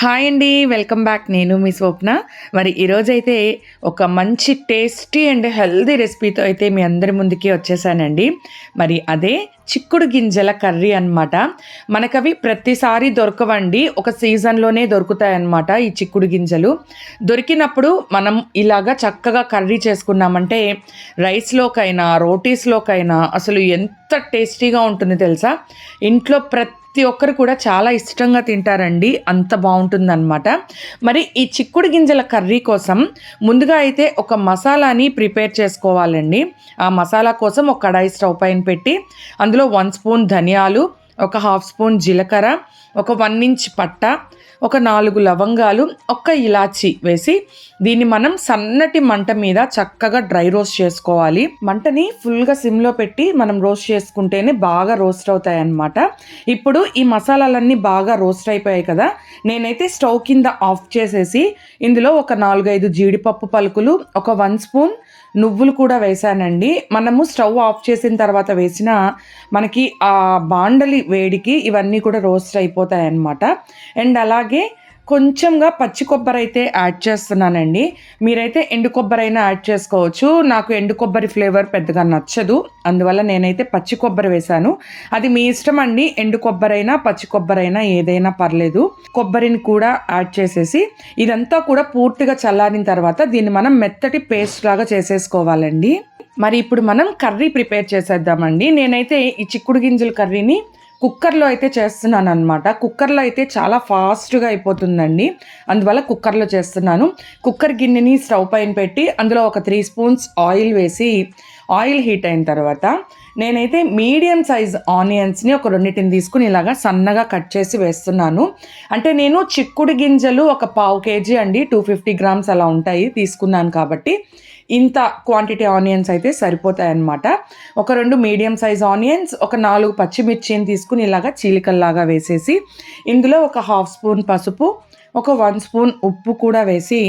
Hi అండి welcome back. నేను మీ స్వప్న. మరి ఈరోజైతే ఒక మంచి టేస్టీ అండ్ హెల్దీ రెసిపీతో అయితే మీ అందరి ముందుకి వచ్చేసానండి. మరి అదే చిక్కుడు గింజల కర్రీ అనమాట మనకవి ప్రతిసారి దొరకవండి. ఒక సీజన్లోనే దొరుకుతాయి అన్నమాట ఈ చిక్కుడు గింజలు. దొరికినప్పుడు మనం ఇలాగా చక్కగా కర్రీ చేసుకున్నామంటే రైస్లోకైనా రోటీస్లోకైనా అసలు ఎంత టేస్టీగా ఉంటుంది తెలుసా? ఇంట్లో ప్రతి ప్రతి ఒక్కరు కూడా చాలా ఇష్టంగా తింటారండి. అంత బాగుంటుందన్నమాట. మరి ఈ చిక్కుడు గింజల కర్రీ కోసం ముందుగా అయితే ఒక మసాలాని ప్రిపేర్ చేసుకోవాలండి. ఆ మసాలా కోసం ఒక కడాయి స్టవ్ పైన పెట్టి అందులో వన్ స్పూన్ ధనియాలు ఒక హాఫ్ స్పూన్ జీలకర్ర ఒక వన్ ఇంచ్ పట్ట ఒక నాలుగు లవంగాలు ఒక ఇలాచి వేసి దీన్ని మనం సన్నటి మంట మీద చక్కగా డ్రై రోస్ట్ చేసుకోవాలి. మంటని ఫుల్గా సిమ్లో పెట్టి మనం రోస్ట్ చేసుకుంటేనే బాగా రోస్ట్ అవుతాయి అన్నమాట. ఇప్పుడు ఈ మసాలాలన్నీ బాగా రోస్ట్ అయిపోయాయి కదా. నేనైతే స్టవ్ కింద ఆఫ్ చేసేసి ఇందులో ఒక నాలుగైదు జీడిపప్పు పలుకులు ఒక వన్ స్పూన్ నువ్వులు కూడా వేసానండి. మనము స్టవ్ ఆఫ్ చేసిన తర్వాత వేసిన మనకి ఆ బాండలి వేడికి ఇవన్నీ కూడా రోస్ట్ అయిపోతాయి. అన్నమాట అండ్ అలాగే కొంచెంగా పచ్చి కొబ్బరి అయితే యాడ్ చేస్తున్నానండి. మీరైతే ఎండు కొబ్బరి అయినా యాడ్ చేసుకోవచ్చు. నాకు ఎండు కొబ్బరి ఫ్లేవర్ పెద్దగా నచ్చదు. అందువల్ల నేనైతే పచ్చి కొబ్బరి వేశాను. అది మీ ఇష్టం అండి. ఎండు కొబ్బరి అయినా పచ్చి కొబ్బరి అయినా ఏదైనా పర్లేదు. కొబ్బరిని కూడా యాడ్ చేసేసి ఇదంతా కూడా పూర్తిగా చల్లారిన తర్వాత దీన్ని మనం మెత్తటి పేస్ట్ లాగా చేసేసుకోవాలండి. మరి ఇప్పుడు మనం కర్రీ ప్రిపేర్ చేసేద్దామండి. నేనైతే ఈ చిక్కుడు గింజల కర్రీని కుక్కర్లో అయితే చేస్తున్నాను అనమాట కుక్కర్లో అయితే చాలా ఫాస్ట్గా అయిపోతుందండి. అందువల్ల కుక్కర్లో చేస్తున్నాను. కుక్కర్ గిన్నెని స్టవ్ పైన పెట్టి అందులో ఒక త్రీ స్పూన్స్ ఆయిల్ వేసి ఆయిల్ హీట్ అయిన తర్వాత నేనైతే మీడియం సైజ్ ఆనియన్స్ని ఒక రెండింటిని తీసుకుని ఇలాగా సన్నగా కట్ చేసి వేస్తున్నాను. అంటే నేను చిక్కుడు గింజలు ఒక పావు కేజీ అండి టూ ఫిఫ్టీ గ్రామ్స్ అలా ఉంటాయి తీసుకున్నాను కాబట్టి. ఇంత క్వాంటిటీ ఆనియన్స్ అయితే సరిపోతాయి అన్నమాట ఒక రెండు మీడియం సైజ్ ఆనియన్స్ ఒక నాలుగు పచ్చిమిర్చిని తీసుకుని ఇలాగా చీలికల్లాగా వేసేసి ఇందులో ఒక హాఫ్ స్పూన్ పసుపు ఒక వన్ స్పూన్ ఉప్పు కూడా వేసి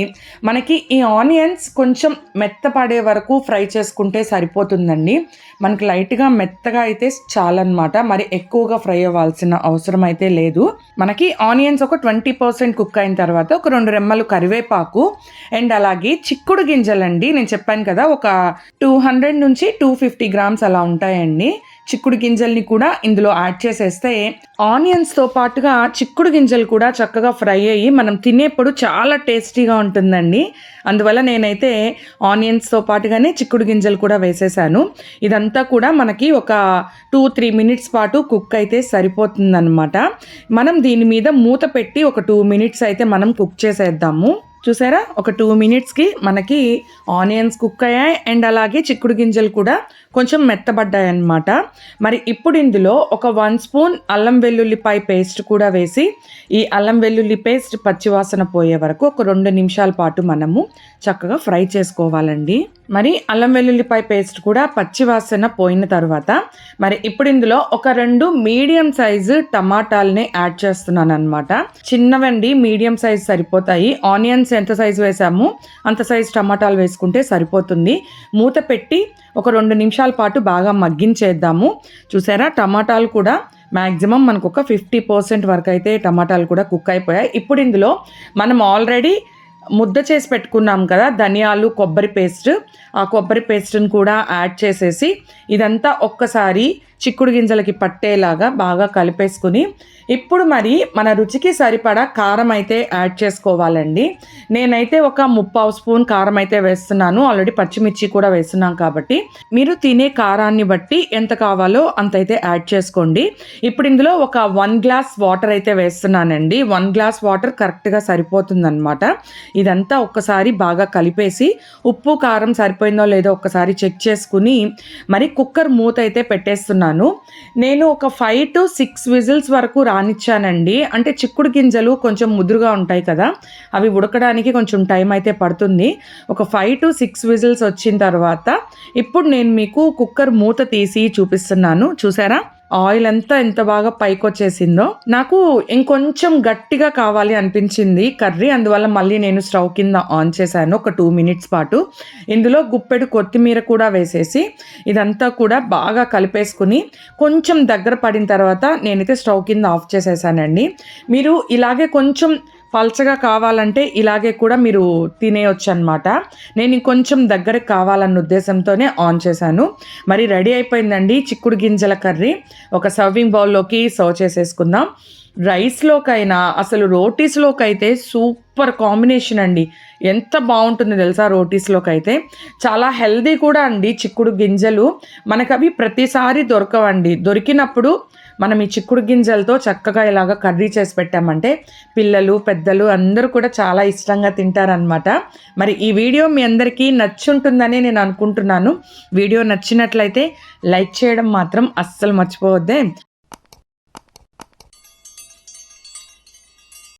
మనకి ఈ ఆనియన్స్ కొంచెం మెత్తపడే వరకు ఫ్రై చేసుకుంటే సరిపోతుందండి. మనకి లైట్గా మెత్తగా అయితే చాలన్నమాట. మరి ఎక్కువగా ఫ్రై అవ్వాల్సిన అవసరం అయితే లేదు. మనకి ఆనియన్స్ ఒక ట్వంటీ పర్సెంట్ కుక్ అయిన తర్వాత ఒక రెండు రెమ్మలు కరివేపాకు అండ్ అలాగే చిక్కుడు గింజలండి. నేను చెప్పాను కదా ఒక టూ హండ్రెడ్ నుంచి టూ ఫిఫ్టీ గ్రామ్స్ అలా ఉంటాయండి. చిక్కుడు గింజల్ని కూడా ఇందులో యాడ్ చేసేస్తే ఆనియన్స్తో పాటుగా చిక్కుడు గింజలు కూడా చక్కగా ఫ్రై అయ్యి మనం తినేప్పుడు చాలా టేస్టీగా ఉంటుందండి. అందువల్ల నేనైతే ఆనియన్స్తో పాటుగానే చిక్కుడు గింజలు కూడా వేసేసాను. ఇదంతా కూడా మనకి ఒక టూ త్రీ మినిట్స్ పాటు కుక్ అయితే సరిపోతుందన్నమాట. మనం దీని మీద మూత పెట్టి ఒక టూ మినిట్స్ అయితే మనం కుక్ చేసేద్దాము. చూసారా? ఒక టూ మినిట్స్కి మనకి ఆనియన్స్ కుక్ అయ్యాయి. అండ్ అలాగే చిక్కుడు గింజలు కూడా కొంచెం మెత్తబడ్డాయి అన్నమాట మరి ఇప్పుడు ఇందులో ఒక వన్ స్పూన్ అల్లం వెల్లుల్లిపాయ పేస్ట్ కూడా వేసి ఈ అల్లం వెల్లుల్లి పేస్ట్ పచ్చివాసన పోయే వరకు ఒక రెండు నిమిషాల పాటు మనము చక్కగా ఫ్రై చేసుకోవాలండి. మరి అల్లం వెల్లుల్లిపాయ పేస్ట్ కూడా పచ్చివాసన పోయిన తర్వాత మరి ఇప్పుడు ఇందులో ఒక రెండు మీడియం సైజు టమాటాలని యాడ్ చేస్తున్నాను అనమాట చిన్నవండి మీడియం సైజ్ సరిపోతాయి. ఆనియన్స్ ఎంత సైజు వేసామో? అంత సైజు టమాటాలు వేసుకుంటే సరిపోతుంది. మూత పెట్టి ఒక రెండు నిమిషాల పాటు బాగా మగ్గించేద్దాము. చూసారా? టమాటాలు కూడా మ్యాక్సిమం మనకు ఒక ఫిఫ్టీ పర్సెంట్ వరకు అయితే టమాటాలు కూడా కుక్ అయిపోయాయి. ఇప్పుడు ఇందులో మనం ఆల్రెడీ ముద్ద చేసి పెట్టుకున్నాం కదా ధనియాలు కొబ్బరి పేస్ట్. ఆ కొబ్బరి పేస్ట్ని కూడా యాడ్ చేసేసి ఇదంతా ఒక్కసారి చిక్కుడు గింజలకి పట్టేలాగా బాగా కలిపేసుకుని ఇప్పుడు మరి మన రుచికి సరిపడా కారం అయితే యాడ్ చేసుకోవాలండి. నేనైతే ఒక ముప్పావు స్పూన్ కారం అయితే వేస్తున్నాను. ఆల్రెడీ పచ్చిమిర్చి కూడా వేస్తున్నాం కాబట్టి మీరు తినే కారాన్ని బట్టి ఎంత కావాలో అంత అయితే యాడ్ చేసుకోండి. ఇప్పుడు ఇందులో ఒక వన్ గ్లాస్ వాటర్ అయితే వేస్తున్నానండి. వన్ గ్లాస్ వాటర్ కరెక్ట్గా సరిపోతుందన్నమాట. ఇదంతా ఒక్కసారి బాగా కలిపేసి ఉప్పు కారం సరిపోయిందో లేదో ఒక్కసారి చెక్ చేసుకుని మరి కుక్కర్ మూత అయితే పెట్టేస్తున్నాను. నేను ఒక ఫైవ్ టు సిక్స్ విజిల్స్ వరకు రానిచ్చానండి. అంటే చిక్కుడు గింజలు కొంచెం ముదురుగా ఉంటాయి కదా అవి ఉడకడానికి కొంచెం టైం అయితే పడుతుంది. ఒక ఫైవ్ టు సిక్స్ విజిల్స్ వచ్చిన తర్వాత ఇప్పుడు నేను మీకు కుక్కర్ మూత తీసి చూపిస్తున్నాను. చూసారా? ఆయిల్ అంతా ఎంత బాగా పైకి వచ్చేసిందో నాకు ఇంకొంచెం గట్టిగా కావాలి అనిపించింది కర్రీ. అందువల్ల మళ్ళీ నేను స్టవ్ కింద ఆన్ చేశాను ఒక టూ మినిట్స్ పాటు. ఇందులో గుప్పెడు కొత్తిమీర కూడా వేసేసి ఇదంతా కూడా బాగా కలిపేసుకుని కొంచెం దగ్గర పడిన తర్వాత నేనైతే స్టవ్ కింద ఆఫ్ చేసేసానండి. మీరు ఇలాగే కొంచెం పల్చగా కావాలంటే ఇలాగే కూడా మీరు తినేయొచ్చు అనమాట నేను ఇంకొంచెం దగ్గరకు కావాలన్న ఉద్దేశంతోనే ఆన్ చేశాను. మరి రెడీ అయిపోయిందండి చిక్కుడు గింజల కర్రీ. ఒక సర్వింగ్ బౌల్లోకి సర్వ్ చేసేసుకుందాం. రైస్లోకైనా అసలు రోటీస్లోకైతే సూప్ సూపర్ కాంబినేషన్ అండి. ఎంత బాగుంటుంది తెలుసా రోటీస్లోకి అయితే? చాలా హెల్దీ కూడా అండి చిక్కుడు గింజలు. మనకు అవి ప్రతిసారి దొరకవండి. దొరికినప్పుడు మనం ఈ చిక్కుడు గింజలతో చక్కగా ఇలాగ కర్రీ చేసి పెట్టామంటే పిల్లలు పెద్దలు అందరూ కూడా చాలా ఇష్టంగా తింటారనమాట మరి ఈ వీడియో మీ అందరికీ నచ్చుంటుందని నేను అనుకుంటున్నాను. వీడియో నచ్చినట్లయితే లైక్ చేయడం మాత్రం అస్సలు మర్చిపోవద్దే.